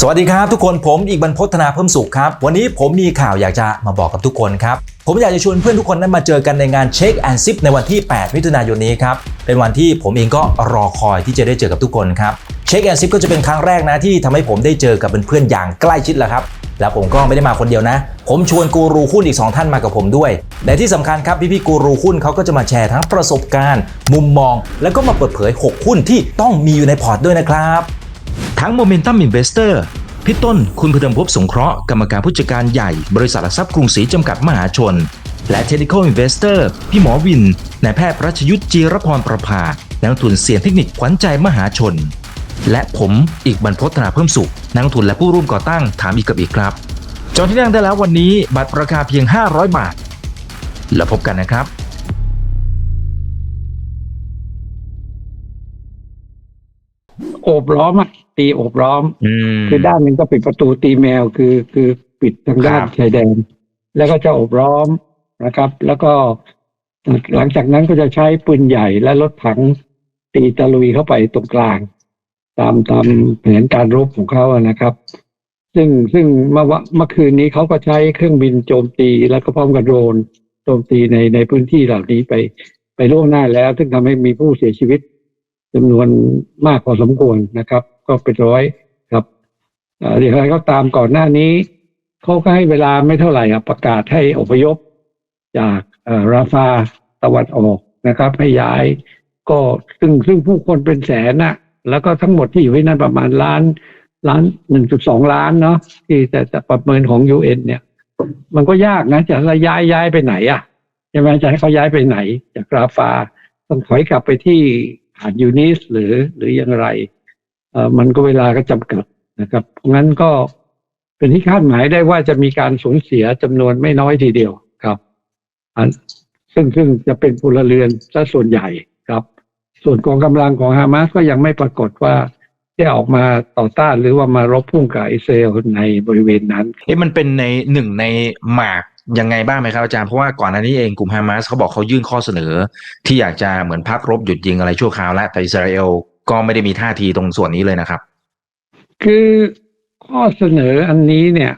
สวัสดีครับทุกคนผมอีกบรรพฒนาเพิ่มสุขครับ วันนี้ผมมีข่าวอยากจะมาบอกกับทุกคนครับ ผมอยากจะชวนเพื่อนทุกคนนั้นมาเจอกันในงานเช็คแอนซิปในวันที่ 8 มิถุนายนนี้ครับ เป็นวันที่ผมเองก็รอคอยที่จะได้เจอกับทุกคนครับเช็คแอนซิปก็จะเป็นครั้งแรกนะที่ทำให้ผมได้เจอกับเพื่อนๆอย่างใกล้ชิดแหละครับแล้วผมก็ไม่ได้มาคนเดียวนะ ผมชวนกูรูหุ้นอีก 2 ท่านมากับผมด้วยและที่สำคัญครับพี่ๆกูรูหุ้นเขาก็จะมาแชร์ทั้งประสบการณ์ มุมมอง แล้วก็มาเปิดเผย 6 หุ้นที่ต้องมีอยู่ในพอร์ตด้วยนะครับ ทั้ง Momentum Investor พี่ต้นคุณพดมภพสงเคราะห์กรรมการผู้จัดการใหญ่ บริษัทหลักทรัพย์กรุงศรีจำกัดมหาชน และ Technical Investor พี่หมอวินนายแพทย์รัชยุทธจีรพรประภานักลงทุนเสียงเทคนิคขวัญใจมหาชน และผมอีกบรรพฒนาเพิ่มสุขนักลงทุนและผู้ร่วมก่อตั้งถามอีกกับอีกครับจองที่นั่งได้แล้ววันนี้บัตรราคาเพียง 500 บาท แล้วพบกันนะครับ โอบล้อมอะตีโอบล้อม อืม คือด้านหนึ่งก็ปิดประตูตีแมวคือคือปิดทางด้านครับ ชายแดน แล้วก็จะโอบล้อมนะครับ แล้วก็หลังจากนั้นก็จะใช้ปืนใหญ่และรถถังตีตะลุยเข้าไปตรงกลาง ตามตามแผนการรบของเขาอะนะครับ ซึ่งซึ่งเมื่อวะเมื่อคืนนี้เขาก็ใช้เครื่องบินโจมตีแล้วก็พร้อมกับโดรนโจมตีในในพื้นที่เหล่านี้ไปไปล่วงหน้าแล้ว ซึ่งทำให้มีผู้เสียชีวิต จำนวนมากพอสมควรนะครับ ก็เป็นร้อยครับเอ่ออย่างไรก็ตามก่อนหน้านี้เขาก็ให้เวลาไม่เท่าไหร่ประกาศให้อพยพ จากราฟาตะวันออกนะครับ ให้ย้ายก็ซึ่งซึ่งผู้คนเป็นแสนน่ะแล้วก็ทั้งหมดที่อยู่ที่นั่นประมาณล้านล้านหนึ่งจุดสองล้านเนาะที่แต่ประเมินของยูเอ็นเนี่ย มันก็ยากนะจะย้ายย้ายไปไหนอะใช่ไหมจะให้เขาย้ายไปไหน จากราฟาต้องถอยกลับไปที่ หาดยูนิสหรือหรืออย่างไรเอ่อมันก็เวลาก็จำกัดนะครับ เพราะงั้นก็เป็นที่คาดหมายได้ว่าจะมีการสูญเสียจำนวนไม่น้อยทีเดียวครับอันซึ่งซึ่งจะเป็นพลเรือนซะส่วนใหญ่ครับ ส่วนกองกำลังของฮามาสก็ยังไม่ปรากฏว่า ได้ออกมาต่อต้านหรือว่ามารบพุ่งกับอิสราเอลในบริเวณนั้นเอ๊ะมันเป็นในหนึ่งในหมากยังไงบ้างไหมครับอาจารย์ เพราะว่าก่อนหน้านี้เองกลุ่มฮามาสเขาบอกเขายื่นข้อเสนอ ที่อยากจะเหมือนพักรบหยุดยิงอะไรชั่วคราวแล้วแต่อิสราเอลก็ไม่ได้มีท่าทีตรงส่วนนี้เลยนะครับ คือข้อเสนออันนี้เนี่ย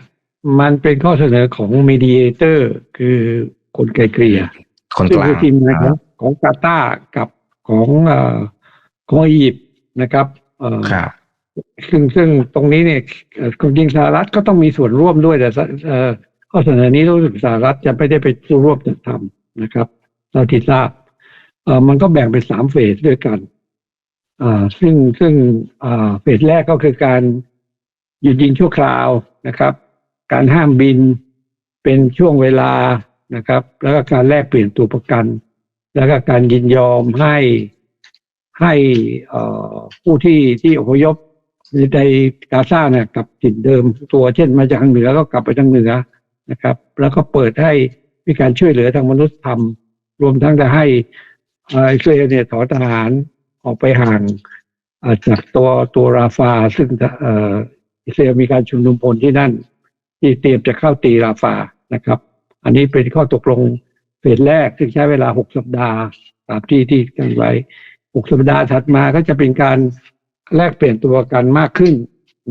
มันเป็นข้อเสนอของมีดีเตอร์คือคนไกลเกลี่ยคนซึ่กงลางคือทีมงานของของกาตาร์กับของเอ่อของอียิปต์นะครับเอ่อ ครับซึ่งซึ่งตรงนี้เนี่ยเอ่อความจริงสหรัฐก็ต้องมีส่วนร่วมด้วยแต่สเอ่อข้อเสนอนี้รู้สึกสหรัฐจะไม่ได้ไปร่วมจัดทำนะครับ เราที่ทราบเอ่อมันก็แบ่งเป็นสามเฟสด้วยกันอ่าซึ่งซึ่งอ่าเฟสแรกก็คือการหยุดยิงชั่วคราวนะครับ การห้ามบินเป็นช่วงเวลานะครับ แล้วก็การแลกเปลี่ยนตัวประกัน แล้วก็การยินยอมให้ ให้ผู้ที่ที่อพยพในกาซาเนี่ยกลับถิ่นเดิมตัวเช่นมาจากทางเหนือก็กลับไปทางเหนือนะครับ แล้วก็เปิดให้มีการช่วยเหลือทางมนุษยธรรม รวมทั้งจะให้อิสราเอลเนี่ยถอนทหารออกไปห่างจากตัวตัวราฟา ซึ่งเอ่ออิสราเอลมีการชุมนุมพลที่นั่น ที่เตรียมจะเข้าตีราฟานะครับ อันนี้เป็นข้อตกลงเฟสแรกซึ่งใช้เวลาหกสัปดาห์ตามที่ที่กันไว้ หกสัปดาห์ถัดมาก็จะเป็นการแลกเปลี่ยนตัวกันมากขึ้น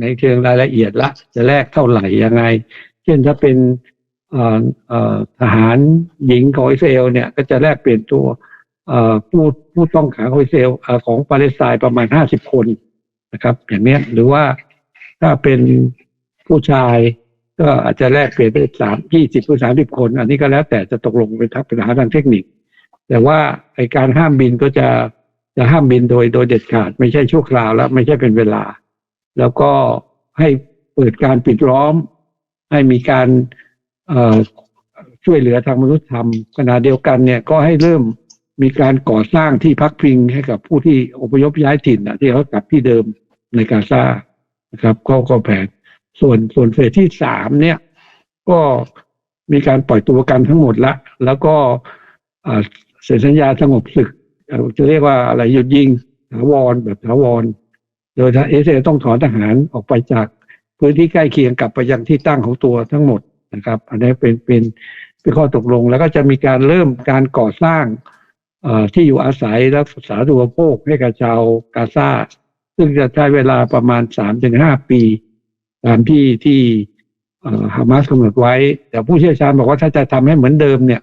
ในเชิงรายละเอียดละ จะแลกเท่าไหร่ยังไง เช่นถ้าเป็นทหารหญิงของอิสราเอลเนี่ยก็จะแลกเปลี่ยนตัวผู้ผู้ต้องขังของอิสราเอลของปาเลสไตน์ประมาณห้าสิบคนนะครับ อย่างเนี้ยหรือว่าถ้าเป็นผู้ชายก็อาจจะแลกเปลี่ยนไปสามยี่สิบหรือสามสิบคน อันนี้ก็แล้วแต่จะตกลงเป็นทักปัญหาทางเทคนิค แต่ว่าไอการห้ามบินก็จะ จะห้ามบินโดยโดยเด็ดขาด ไม่ใช่ชั่วคราวแล้วไม่ใช่เป็นเวลา แล้วก็ให้เปิดการปิดล้อม ให้มีการช่วยเหลือทางมนุษยธรรมขณะเดียวกันเนี่ยก็ให้เริ่มมีการก่อสร้างที่พักพิงให้กับผู้ที่อพยพย้ายถิ่นนะที่เขากลับที่เดิมในกาซานะครับก็ก็แผนส่วนส่วนเฟสที่สามเนี่ย ก็มีการปล่อยตัวกันทั้งหมดละ แล้วก็เซ็นสัญญาสงบศึก จะเรียกว่าอะไรหยุดยิงถาวรแบบถาวร โดยทางเอเซต้องถอนทหารออกไปจากพื้นที่ใกล้เคียงกลับไปยังที่ตั้งของตัวทั้งหมดนะครับ อันนี้เป็นเป็นเป็นข้อตกลงแล้วก็จะมีการเริ่มการก่อสร้างที่อยู่อาศัยและสาธารณูปโภคให้กับชาวกาซาซึ่งจะใช้เวลาประมาณสามถึงห้าปี ตามที่ที่ฮามาสกำหนดไว้ แต่ผู้เชี่ยวชาญบอกว่าถ้าจะทำให้เหมือนเดิมเนี่ย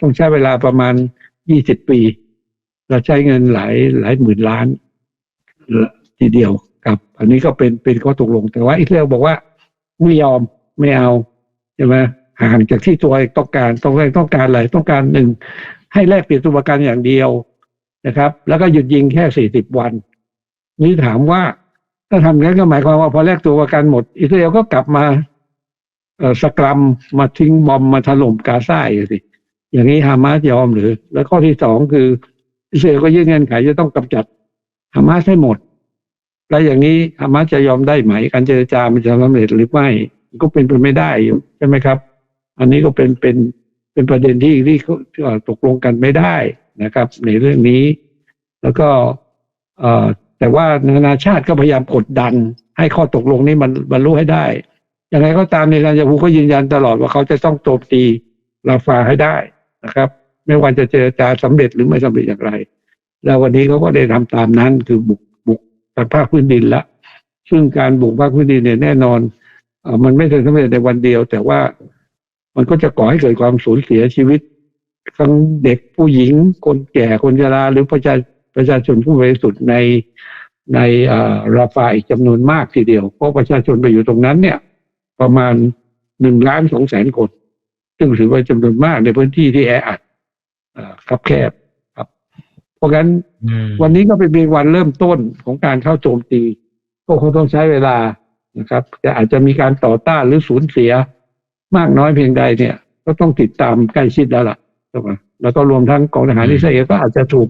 ต้องใช้เวลาประมาณยี่สิบปี เราใช้เงินหลายหลายหมื่นล้านทีเดียวครับ อันนี้ก็เป็นเป็นข้อตกลงแต่ว่าอิสราเอลบอกว่าไม่ยอมไม่เอาใช่ไหมห่างจากที่ตัวเองต้องการต้องการต้องการอะไรต้องการหนึ่งให้แลกเปลี่ยนตัวประกันอย่างเดียวนะครับ แล้วก็หยุดยิงแค่สี่สิบวัน นี่ถามว่าถ้าทำงั้นก็หมายความว่าพอแลกตัวประกันหมด อิสราเอลก็กลับมาสกรัมมาทิ้งบอมมาถล่มกาซาอีกสิอย่างนี้ฮามาสยอมหรือ แล้วข้อที่สองคือ อิสราเอลก็ยื่นเงื่อนไขจะต้องกำจัดฮามาสให้หมด แล้วอย่างนี้ฮามาสจะยอมได้ไหม การเจรจามันจะสำเร็จหรือไม่ก็เป็นไปไม่ได้อยู่ใช่ไหมครับ อันนี้ก็เป็นเป็นเป็นประเด็นที่ที่เขาตกลงกันไม่ได้นะครับ ในเรื่องนี้ แล้วก็เอ่อแต่ว่านานาชาติก็พยายามกดดัน ให้ข้อตกลงนี้มันบรรลุให้ได้ยังไงก็ตามในการจะพูก็ยืนยันตลอดว่าเขาจะต้องโจมตีราฟาให้ได้นะครับ ไม่ว่าจะเจรจาสำเร็จหรือไม่สำเร็จอย่างไร แล้ววันนี้เขาก็ได้ทำตามนั้นคือบุกบุกทางภาคพื้นดินละ ซึ่งการบุกภาคพื้นดินเนี่ยแน่นอนอมันไม่ใช่สำเร็จในวันเดียว แต่ว่ามันก็จะก่อให้เกิดความสูญเสียชีวิตทั้งเด็กผู้หญิงคนแก่คนชราหรือประชาประชาชนผู้บริสุทธิ์ในในราฟาอีกจำนวนมากทีเดียว เพราะประชาชนไปอยู่ตรงนั้นเนี่ย ประมาณหนึ่งล้านสองแสนคน ซึ่งถือว่าจำนวนมากในพื้นที่ที่แออัด เอ่อคับแคบครับ เพราะงั้นอืมวันนี้ก็เป็นเพียงวันเริ่มต้นของการเข้าโจมตี ก็คงต้องใช้เวลานะครับ แต่อาจจะมีการต่อต้านหรือสูญเสีย มากน้อยเพียงใดเนี่ย ก็ต้องติดตามใกล้ชิดแล้วล่ะใช่ไหมแล้วก็รวมทั้งกองทหารอิสราเอลก็อาจจะถูก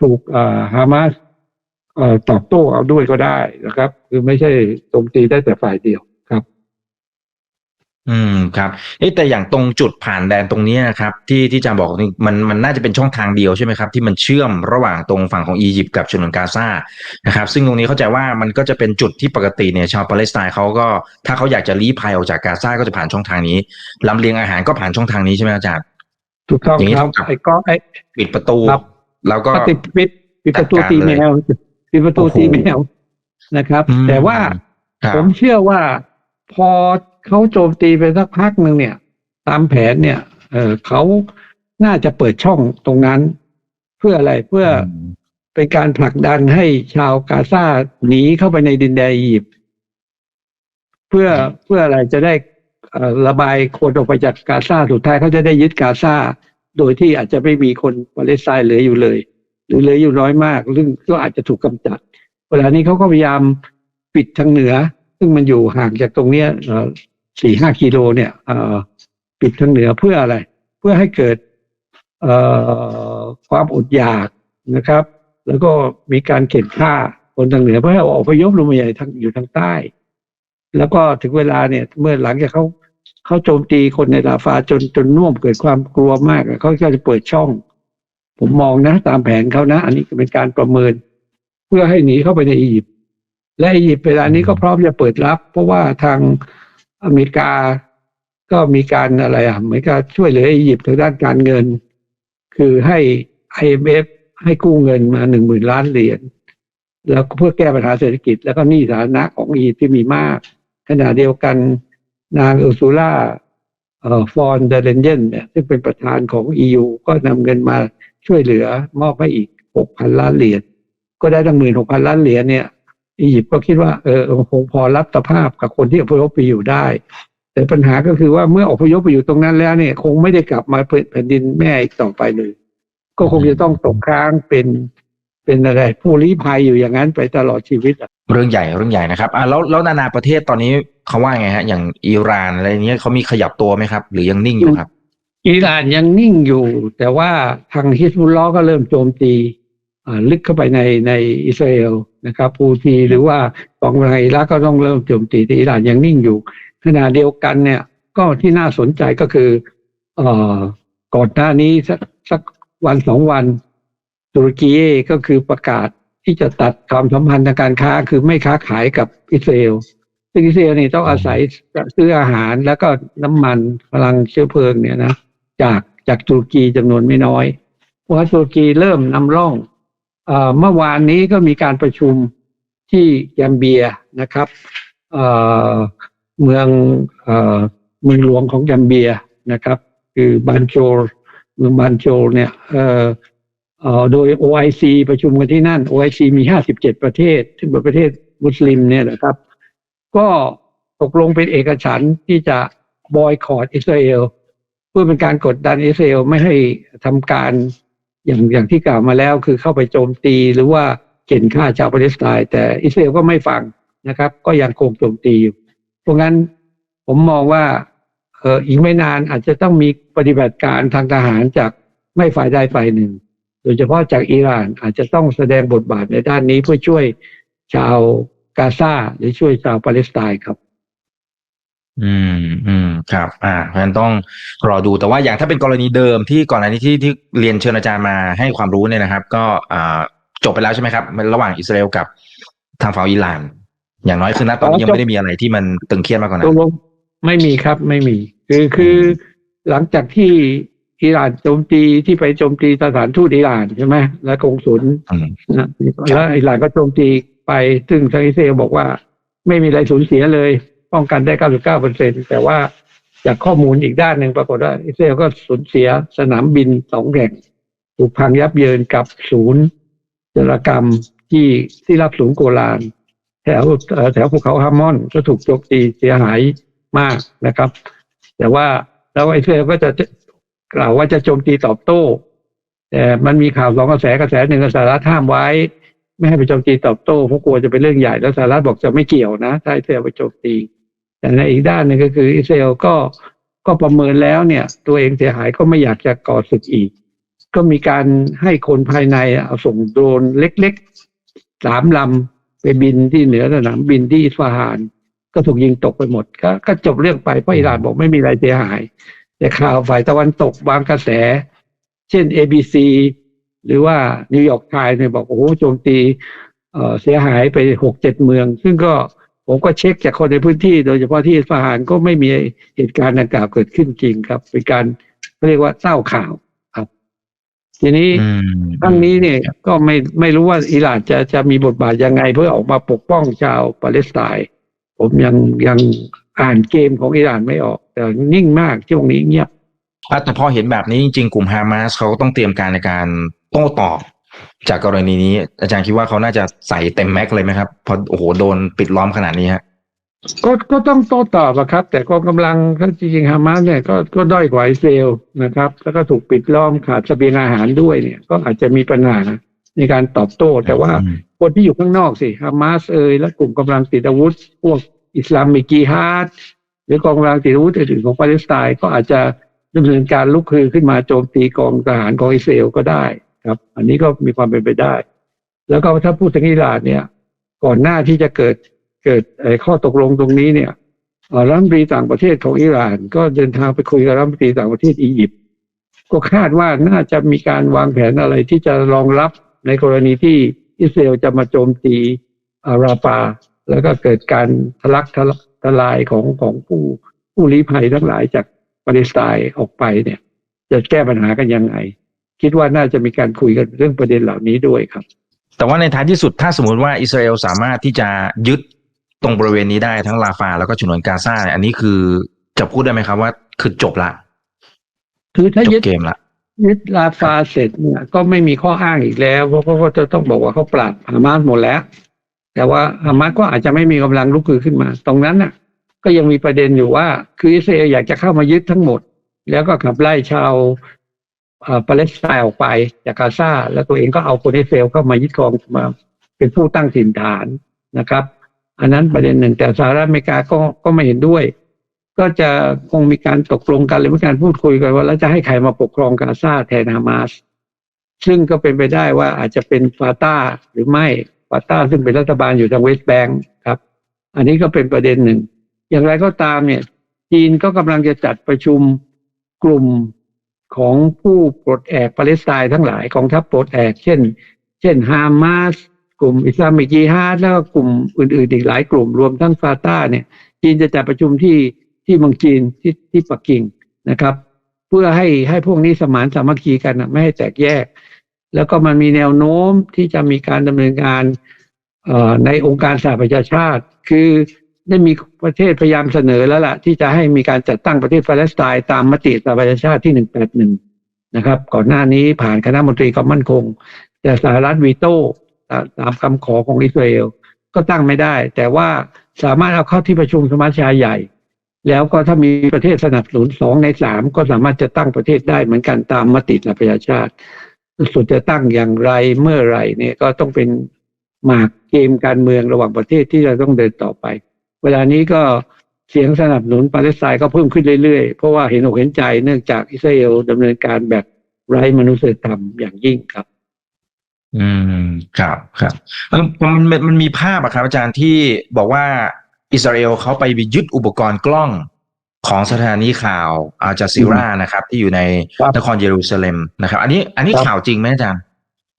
ถูกอ่าฮามาสเอ่อตอบโต้เอาด้วยก็ได้นะครับ คือไม่ใช่โจมตีได้แต่ฝ่ายเดียวครับ อืมครับเอ๊ะแต่อย่างตรงจุดผ่านแดนตรงนี้นะครับที่ที่อาจารย์บอกนี่มันมันน่าจะเป็นช่องทางเดียวใช่ไหมครับที่มันเชื่อมระหว่างตรงฝั่งของอียิปต์กับฉนวนกาซานะครับซึ่งตรงนี้เข้าใจว่ามันก็จะเป็นจุดที่ปกติเนี่ยชาวปาเลสไตน์เขาก็ถ้าเขาอยากจะลี้ภัยออกจากกาซาก็จะผ่านช่องทางนี้ลำเลียงอาหารก็ผ่านช่องทางนี้ใช่ไหมอาจารย์ถูกต้องอย่างนี้ครับเท่ากับไอ้ก็ไอ้ปิดประตูครับแล้วก็ก็ติดปิดปิดประตูจัดการตีเลยแมวปิดประตูโอ้โหตีแมวนะครับอืมแต่ว่าครับผมเชื่อว่า พอเขาโจมตีไปสักพักหนึ่งเนี่ย ตามแผนเนี่ย เออเขาน่าจะเปิดช่องตรงนั้น เพื่ออะไรเพื่อเป็นการผลักดันให้ชาวกาซาหนีเข้าไปในดินแดนอียิปต์เพื่อเพื่ออะไรจะได้ระบายคนออกไปจากกาซาสุดท้ายเขาจะได้ยึดกาซาโดยที่อาจจะไม่มีคนปาเลสไตน์เหลืออยู่เลย หรือเหลืออยู่น้อยมากซึ่งก็อาจจะถูกกำจัด เวลานี้เขาก็พยายามปิดทางเหนือ ซึ่งมันอยู่ห่างจากตรงเนี้ยสี่ห้ากิโลเนี่ยปิดทางเหนือเพื่ออะไร เพื่อให้เกิดความอดอยากนะครับ แล้วก็มีการเข็นฆ่าคนทางเหนือเพื่อให้อพยพลงมาใหญ่ทางอยู่ทางใต้ แล้วก็ถึงเวลาเนี่ย เมื่อหลังจากเขาเขาโจมตีคนในราฟาจนจนน่วมเกิดความกลัวมากเขาก็จะเปิดช่อง ผมมองนะ ตามแผนเขานะ อันนี้เป็นการประเมิน เพื่อให้หนีเข้าไปในอียิปต์ และอียิปต์เวลานี้ก็พร้อมจะเปิดรับ เพราะว่าทางอเมริกาก็มีการอะไรอะเหมือนกับช่วยเหลืออียิปต์ทางด้านการเงิน คือให้ IMF ให้กู้เงินมาหนึ่งหมื่นล้านเหรียญแล้วก็เพื่อแก้ปัญหาเศรษฐกิจ แล้วก็หนี้สาธารณะของอียิปต์ที่มีมาก ขณะเดียวกันนางเออร์ซูล่าเอ่อฟอนเดเลนเยนเนี่ยซึ่งเป็นประธานของ EU ก็นำเงินมาช่วยเหลือมอบให้อีกหกพันล้านเหรียญก็ได้ตั้งหมื่นหกพันล้านเหรียญเนี่ย อียิปต์ก็คิดว่าเออคงพอรับสภาพกับคนที่อพยพไปอยู่ได้ แต่ปัญหาก็คือว่าเมื่ออพยพไปอยู่ตรงนั้นแล้วเนี่ย คงไม่ได้กลับมาแผ่นดินแม่อีกต่อไปเลยก็คงจะต้องตกค้างเป็นเป็นอะไรผู้ลี้ภัยอยู่อย่างนั้นไปตลอดชีวิตอะเรื่องใหญ่เรื่องใหญ่นะครับอะแล้วแล้วนานาประเทศตอนนี้เขาว่าไงฮะ อย่างอิหร่านอะไรเงี้ยเขามีขยับตัวไหมครับ หรือยังนิ่งอยู่ครับอิหร่านยังนิ่งอยู่ แต่ว่าทางฮิสบุลลอฮ์ก็เริ่มโจมตีอ่า ลึกเข้าไปในในอิสราเอลนะครับปูทีหรือว่ากองกำลังอิรักก็ต้องเริ่มโจมตีแต่อิหร่านยังนิ่งอยู่ขณะเดียวกันเนี่ยก็ที่น่าสนใจก็คือเอ่อก่อนหน้านี้สักสักวันสองวันตุรกีก็คือประกาศที่จะตัดความสัมพันธ์ทางการค้าคือไม่ค้าขายกับอิสราเอลซึ่งอิสราเอลนี่ต้องอาศัยซื้ออาหารแล้วก็น้ำมันพลังเชื้อเพลิงเนี่ยนะจากจากตุรกีจำนวนไม่น้อย เพราะว่าตุรกีเริ่มนำร่อง เมื่อวานนี้ก็มีการประชุมที่แกมเบียนะครับเมืองเมืองหลวงของแกมเบียนะครับ คือบานโจลเมืองบานโจลเนี่ยเอ่อเอ่อโดย OIC ประชุมกันที่นั่น OIC มี 57 ประเทศ ซึ่งเป็นประเทศมุสลิมเนี่ยนะครับ ก็ตกลงเป็นเอกฉันท์ที่จะบอยคอรดอิสราเอลเพื่อเป็นการกดดันอิสราเอลไม่ให้ทำการ อย่างอย่างที่กล่าวมาแล้วคือเข้าไปโจมตีหรือว่าเข็นฆ่าชาวปาเลสไตน์แต่อิสราเอลก็ไม่ฟังนะครับ ก็ยังคงโจมตีอยู่เพราะงั้นผมมองว่าเอออีกไม่นานอาจจะต้องมีปฏิบัติการทางทหารจากไม่ฝ่ายใดฝ่ายหนึ่ง โดยเฉพาะจากอิหร่านอาจจะต้องแสดงบทบาทในด้านนี้เพื่อช่วยชาวกาซาหรือช่วยชาวปาเลสไตน์ครับ อืมอืมครับ อ่าเพราะฉะนั้นต้องรอดูแต่ว่าอย่างถ้าเป็นกรณีเดิมที่ก่อนหน้านี้ที่ที่เรียนเชิญอาจารย์มาให้ความรู้เนี่ยนะครับ ก็อ่าจบไปแล้วใช่ไหมครับระหว่างอิสราเอลกับทางฝั่งอิหร่าน อย่างน้อยคือณตอนนี้ยังไม่ได้มีอะไรที่มันตึงเครียดมากกว่าตนั้กนลงไม่มีครับไม่มี คือคือหลังจากที่อิหร่านโจมตีที่ไปโจมตีสถานทูตอิหร่านใช่ไหมและกงสุลอืมนะแล้วอิหร่านก็โจมตีไป ซึ่งทางอิสราเอลบอกว่า ไม่มีอะไรสูญเสียเลย ป้องกันได้99เปอร์เซ็นแต่ว่าจากข้อมูลอีกด้านหนึ่งปรากฏว่าอิสราเอลก็สูญเสียสนามบินสองแห่งถูกพังยับเยินกับศูนย์จารกรรมที่ที่รับสูงโกลาน แถวแถวภูเขาฮามอนก็ถูกโจมตีเสียหายมากนะครับ แต่ว่าแล้วอิสราเอลก็จะกล่าวว่าจะโจมตีตอบโต้แต่มันมีข่าวสองกระแสกระแสหนึ่งสหรัฐห้ามไว้ ไม่ให้ไปโจมตีตอบโต้เพราะกลัวจะเป็นเรื่องใหญ่แล้วสหรัฐบอกจะไม่เกี่ยวนะถ้าอิสราเอลไปโจมตี แต่ในอีกด้านหนึ่งก็คืออิสราเอลก็ก็ประเมินแล้วเนี่ย ตัวเองเสียหายก็ไม่อยากจะก่อศึกอีก ก็มีการให้คนภายในเอาส่งโดรนเล็กๆสามลำไปบินที่เหนือสนามบินที่อิสฟาฮาน ก็ถูกยิงตกไปหมดก็ก็จบเรื่องไปเพราะอิหร่านบอกไม่มีอะไรเสียหาย แต่ข่าวฝ่ายตะวันตกบางกระแส เช่น ABC หรือว่านิวยอร์กไทม์เนี่ยบอกโอ้โหโจมตีเสียหายไปหกเจ็ดเมือง ซึ่งก็ ผมก็เช็คจากคนในพื้นที่ โดยเฉพาะที่อิสฟาฮานก็ไม่มีเหตุการณ์ดังกล่าวเกิดขึ้นจริงครับ เป็นการเขาเรียกว่าเศร้าข่าวครับ ทีนี้อืมครั้งนี้เนี่ยก็ไม่ไม่รู้ว่าอิหร่านจะจะมีบทบาทยังไง เพื่อออกมาปกป้องชาวปาเลสไตน์ผมยังยังอ่านเกมของอิหร่านไม่ออก แต่นิ่งมากช่วงนี้เงียบอะแต่พอเห็นแบบนี้จริงๆกลุ่มฮามาสเขาก็ต้องเตรียมการในการโต้ตอบ จากกรณีนี้ อาจารย์คิดว่าเขาน่าจะใส่เต็มแม็กซ์เลยไหมครับ พอโอ้โหโดนปิดล้อมขนาดนี้ฮะก็ก็ต้องโต้ตอบอะครับ แต่กองกำลังทั้งจริงๆฮามาสเนี่ยก็ก็ด้อยกว่าอิสราเอลนะครับ แล้วก็ถูกปิดล้อมขาดเสบียงอาหารด้วยเนี่ย ก็อาจจะมีปัญหาในการตอบโต้แต่ว่าอืมคนที่อยู่ข้างนอกสิฮามาสเอยและกลุ่มกำลังติดอาวุธ พวกอิสลามมิกีฮาร์ดหรือกองกำลังติดอาวุธอื่นๆของปาเลสไตน์ก็อาจจะดำเนินการลุกคือขึ้นมาโจมตีกองทหารของอิสราเอลก็ได้ ครับ อันนี้ก็มีความเป็นไปได้ แล้วก็ถ้าพูดถึงอิหร่านเนี่ย ก่อนหน้าที่จะเกิดเกิดไอ้ข้อตกลงตรงนี้เนี่ยรัฐมนตรีต่างประเทศของอิหร่าน ก็เดินทางไปคุยกับรัฐมนตรีต่างประเทศอียิปต์ก็คาดว่าน่าจะมีการวางแผนอะไรที่จะรองรับในกรณีที่อิสราเอลจะมาโจมตีอาราฟาแล้วก็เกิดการทะลักทะลทลายของของผู้ผู้ลี้ภัยทั้งหลายจากปาเลสไตน์ออกไปเนี่ย จะแก้ปัญหากันยังไง คิดว่าน่าจะมีการคุยกันเรื่องประเด็นเหล่านี้ด้วยครับ แต่ว่าในท้ายที่สุดถ้าสมมติว่าอิสราเอลสามารถที่จะยึดตรงบริเวณนี้ได้ทั้งลาฟาแล้วก็ฉนวนกาซาเนี่ยอันนี้คือจะพูดได้ไหมครับว่าคือจบละ คือถ้าจยึบดเกมละยึดลาฟาเสร็จเนี่ยก็ไม่มีข้ออ้างอีกแล้ว เพราะเขาก็จะต้องบอกว่าเขาปราบฮามาสหมดแล้ว แต่ว่าฮามาสก็อาจจะไม่มีกำลังลุกคือขึ้นมา ตรงนั้นน่ะ ก็ยังมีประเด็นอยู่ว่า คืออิสราเอลอยากจะเข้ามายึดทั้งหมด แล้วก็ขับไล่ชาวเอ่อ ปาเลสไตน์ออกไปจากกาซาแล้วตัวเองก็เอาคนอิสราเอลเข้ามายึดครองมาเป็นผู้ตั้งถิ่นฐานนะครับ อันนั้นประเด็นหนึ่งแต่สหรัฐอเมริกาก็ก็ไม่เห็นด้วย ก็จะคงมีการตกลงกันหรือมีการพูดคุยกันว่าแล้วจะให้ใครมาปกครองกาซาแทนฮามาสซึ่งก็เป็นไปได้ว่าอาจจะเป็นฟาตาหรือไม่ฟาตาซึ่งเป็นรัฐบาลอยู่ทางเวสต์แบงก์ครับ อันนี้ก็เป็นประเด็นหนึ่ง อย่างไรก็ตามเนี่ย จีนก็กำลังจะจัดประชุมกลุ่ม ของผู้ปลดแอกปาเลสไตน์ทั้งหลายกองทัพปลดแอก เช่น เช่นฮามาสกลุ่มอิสลามิกจิฮาดแล้วก็กลุ่มอื่นๆอีกหลายกลุ่มรวมทั้งฟาตาเนี่ย จีนจะจัดประชุมที่ที่เมืองจีนที่ที่ปักกิ่งนะครับ เพื่อให้ให้พวกนี้สมานสามัคคีกันนะไม่ให้แตกแยก แล้วก็มันมีแนวโน้มที่จะมีการดำเนินการในองค์การสหประชาชาติ คือ ได้มีประเทศพยายามเสนอแล้วล่ะ ที่จะให้มีการจัดตั้งประเทศปาเลสไตน์ตามมติสหประชาชาติที่ 181 นะครับ ก่อนหน้านี้ผ่านคณะมนตรีความมั่นคง แต่สหรัฐวีโต้ตามตามคำขอของอิสราเอลก็ตั้งไม่ได้ แต่ว่าสามารถเอาเข้าที่ประชุมสมัชชาใหญ่ แล้วก็ถ้ามีประเทศสนับสนุนสองในสามก็สามารถจะตั้งประเทศได้เหมือนกันตามมติสหประชาชาติส่วนจะตั้งอย่างไรเมื่อไหรเนี่ยก็ต้องเป็นหมากเกมการเมืองระหว่างประเทศที่เราต้องเดินต่อไป เวลานี้ก็เสียงสนับสนุนปาเลสไตน์ก็เพิ่มขึ้นเรื่อยๆ เพราะว่าเห็นอกเห็นใจเนื่องจากอิสราเอลดำเนินการแบบไร้มนุษยธรรมอย่างยิ่งครับ อืมครับครับเออมันมันมันมีภาพอะครับอาจารย์ที่บอกว่าอิสราเอลเขาไปยึดอุปกรณ์กล้องของสถานีข่าวอาจาซิรานะครับ ที่อยู่ในครับนครเยรูซาเล็มนะครับ อันนี้ อันนี้ครับข่าวจริงไหมอาจารย์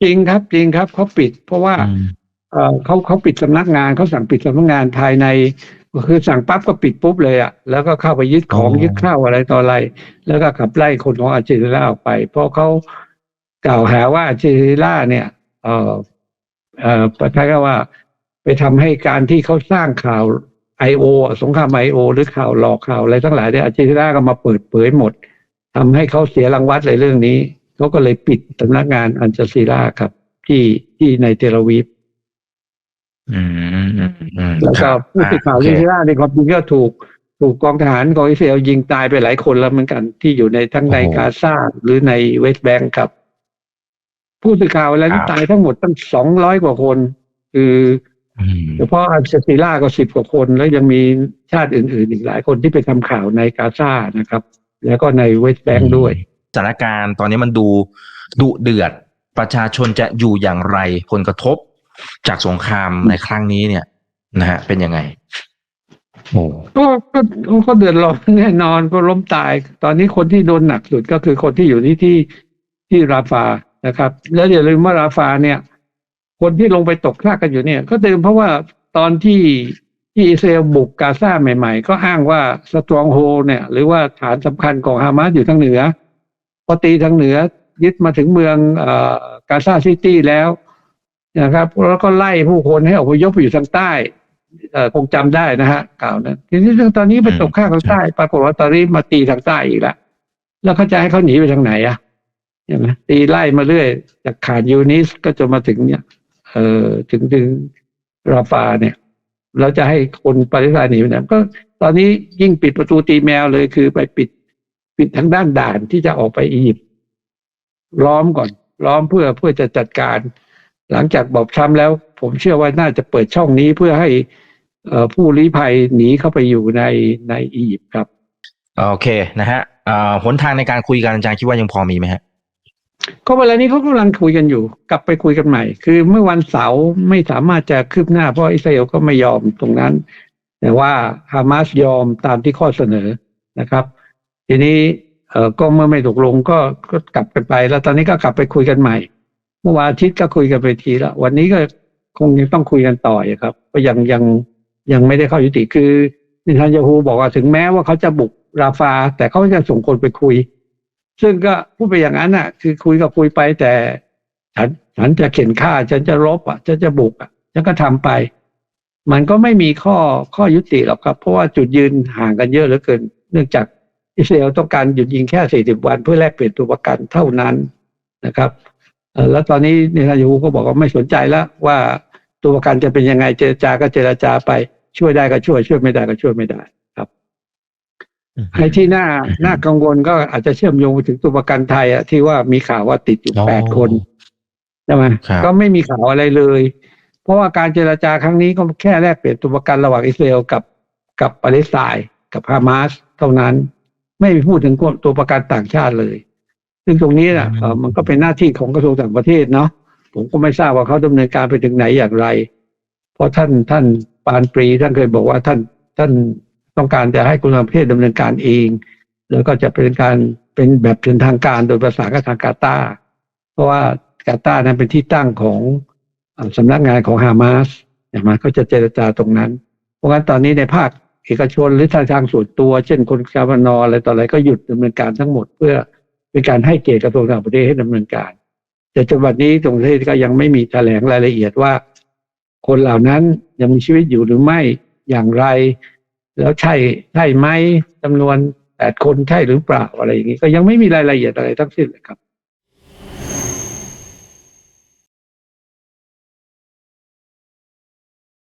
จริงครับจริงครับเขาปิด เพราะว่าอืม เอ่อเขาเขาปิดสำนักงานเขาสั่งปิดสำนักงานภายในก็คือสั่งปั๊บก็ปิดปุ๊บเลยอะแล้วก็เข้าไปยึดของอ๋อยึดข้าวอะไรต่ออะไร แล้วก็ขับไล่คนของอาร์เจนตินาออกไป เพราะเขากล่าวหาว่าอาร์เจนตินาเนี่ย เอ่อเอ่อประธานก็ว่า ไปทำให้การที่เขาสร้างข่าวไอโอสงครามไอโอหรือข่าวหลอกข่าวอะไรทั้งหลายเนี่ยอาร์เจนตินาก็มาเปิดเผยหมดทำให้เขาเสียรางวัลในเรื่องนี้เขาก็เลยปิดสำนักงานอัลจาซีราครับ ที่ที่ในเทลอาวีฟ อืมอืมอืมอืมแล้วคก็รับผู้สื่อข่าวอะโอลิเคซิล่าในความจริงก็ถูกถูกกองทหารของอิสราเอลยิงตายไปหลายคนแล้วเหมือนกันที่อยู่ในทั้งในโอ้โหกาซาหรือในเวสต์แบงก์ครับ ผู้สื่อข่าวแล้วครัที่บตายทั้งหมดตั้งสองร้อยกว่าคน คืออืมเฉพาะอัลจาซีราก็สิบกว่าคน แล้วยังมีชาติอื่น ๆ อีกหลายคนที่ไปทำข่าวในกาซานะครับ แล้วก็ในเวสต์แบงก์ด้วยสถานการณ์ตอนนี้มันดูดุเดือดประชาชนจะอยู่อย่างไรผลกระทบ จากสงครามในครั้งนี้เนี่ยนะฮะเป็นยังไงโอ้ก็ก็เดือดร้อนแน่นอนก็ล้มตาย ตอนนี้คนที่โดนหนักสุดก็คือคนที่อยู่ที่ที่ที่ราฟานะครับ แล้วอย่าลืมว่าราฟาเนี่ย คนที่ลงไปตกคลากกันอยู่เนี่ย ก็เดิมเพราะว่าตอนที่ที่อิสราเอลบุกกาซาใหม่ ๆ ก็อ้างว่าสตรองโฮเนี่ย หรือว่าฐานสำคัญของฮามาสอยู่ทางเหนือ พอตีทางเหนือยึดมาถึงเมืองเอ่อกาซาซิตี้แล้ว นะครับแล้วก็ไล่ผู้คนให้อพยพไปอยู่ทางใต้เอ่อคงจำได้นะฮะกล่าวนั้นทีนี้เรื่องตอนนี้ไปตกข้างทางใต้ปรากฏว่าตอนนี้มาตีทางใต้อีกแล้วแล้วเขาจะให้เขาหนีไปทางไหนอะใช่ไหมตีไล่มาเรื่อยจากขาดยูนิสก็จะมาถึงเนี่ยเอ่อถึงถึงราฟาเนี่ยแล้วจะให้คนปาเลสไตน์หนีไปไหนก็ ตอนนี้ยิ่งปิดประตูตีแมวเลยคือไปปิด ปิดทางด้านด่านที่จะออกไปอียิปต์ล้อมก่อน ล้อมเพื่อเพื่อจะจัดการ หลังจากบอบช้ำแล้ว ผมเชื่อว่าน่าจะเปิดช่องนี้เพื่อให้เอ่อผู้ลี้ภัยหนีเข้าไปอยู่ในในอียิปต์ครับ โอเคนะฮะอ่าหนทางในการคุยกันอาจารย์คิดว่ายังพอมีไหมฮะก็เวลานี้เขากำลังคุยกันอยู่ กลับไปคุยกันใหม่ คือเมื่อวันเสาร์ไม่สามารถจะคืบหน้าเพราะอิสราเอลก็ไม่ยอมตรงนั้น แต่ว่าฮามาสยอมตามที่ข้อเสนอนะครับ ทีนี้เอ่อก็เมื่อไม่ตกลงก็ก็กลับกันไป แล้วตอนนี้ก็กลับไปคุยกันใหม่ เมื่อวานอาทิตย์ก็คุยกันไปทีแล้ววันนี้ก็คงยังต้องคุยกันต่ออยู่ครับก็ยังยังยังไม่ได้เข้ายุติคือนิทันยาฮูบอกว่าถึงแม้ว่าเขาจะบุกราฟา แต่เขาจะส่งคนไปคุย ซึ่งก็พูดไปอย่างนั้นน่ะ คือคุยก็คุยไปแต่ฉันฉันจะเข็นฆ่า ฉันจะรบอะฉันจะบุกอะฉันก็ทำไป มันก็ไม่มีข้อข้อยุติหรอกครับ เพราะว่าจุดยืนห่างกันเยอะเหลือเกิน เนื่องจากอิสราเอลต้องการหยุดยิงแค่ 40 วันเพื่อแลกเปลี่ยนตัวประกันเท่านั้นนะครับ แล้วตอนนี้เนทันยาฮูก็บอกว่าไม่สนใจแล้วว่าตัวประกันจะเป็นยังไงเจรจาก็เจรจาไปช่วยได้ก็ช่วย ช่วยไม่ได้ก็ช่วยไม่ได้ไอ้ที่น่าน่ากังวลก็อาจจะเชื่อมโยงไปถึงตัวประกันไทยอะที่ว่ามีข่าวว่าติดอยู่อ๋อแปดคนใช่ไหมครับก็ไม่มีข่าวอะไรเลย เพราะว่าการเจรจาครั้งนี้ก็แค่แลกเปลี่ยนตัวประกันระหว่างอิสราเอลกับกับปาเลสไตน์กับฮามาสเท่านั้น ไม่มีพูดถึงตัวประกันต่างชาติเลย ซึ่งตรงนี้นะมันก็เป็นหน้าที่ของกระทรวงต่างประเทศเนาะผมก็ไม่ทราบว่าเขาดำเนินการไปถึงไหนอย่างไร เพราะท่านท่านปานปรีท่านเคยบอกว่าท่านท่านต้องการจะให้กระทรวงประเทศดำเนินการเอง แล้วก็จะเป็นการเป็นแบบเป็นทางการโดยประสากับทางกาตาร์เพราะว่ากาตาร์นั้นเป็นที่ตั้งของเอ่อสำนักงานของฮามาสใช่ไหมก็จะเจรจาตรงนั้น เพราะงั้นตอนนี้ในภาคเอกชนหรือทางทางส่วนตัว เช่นคนกาบนออะไรต่ออะไรก็หยุดดำเนินการทั้งหมดเพื่อ เป็นการให้เกียรติกระทรวงต่างประเทศให้ดำเนินการ แต่จนวันนี้ตรงประเทศก็ยังไม่มีแถลงรายละเอียดว่า คนเหล่านั้นยังมีชีวิตอยู่หรือไม่อย่างไร แล้วใช่ใช่ไหมจำนวนแปดคนใช่หรือเปล่าอะไรอย่างนี้ก็ยังไม่มีรายละเอียดอะไรทั้งสิ้นเลยครับ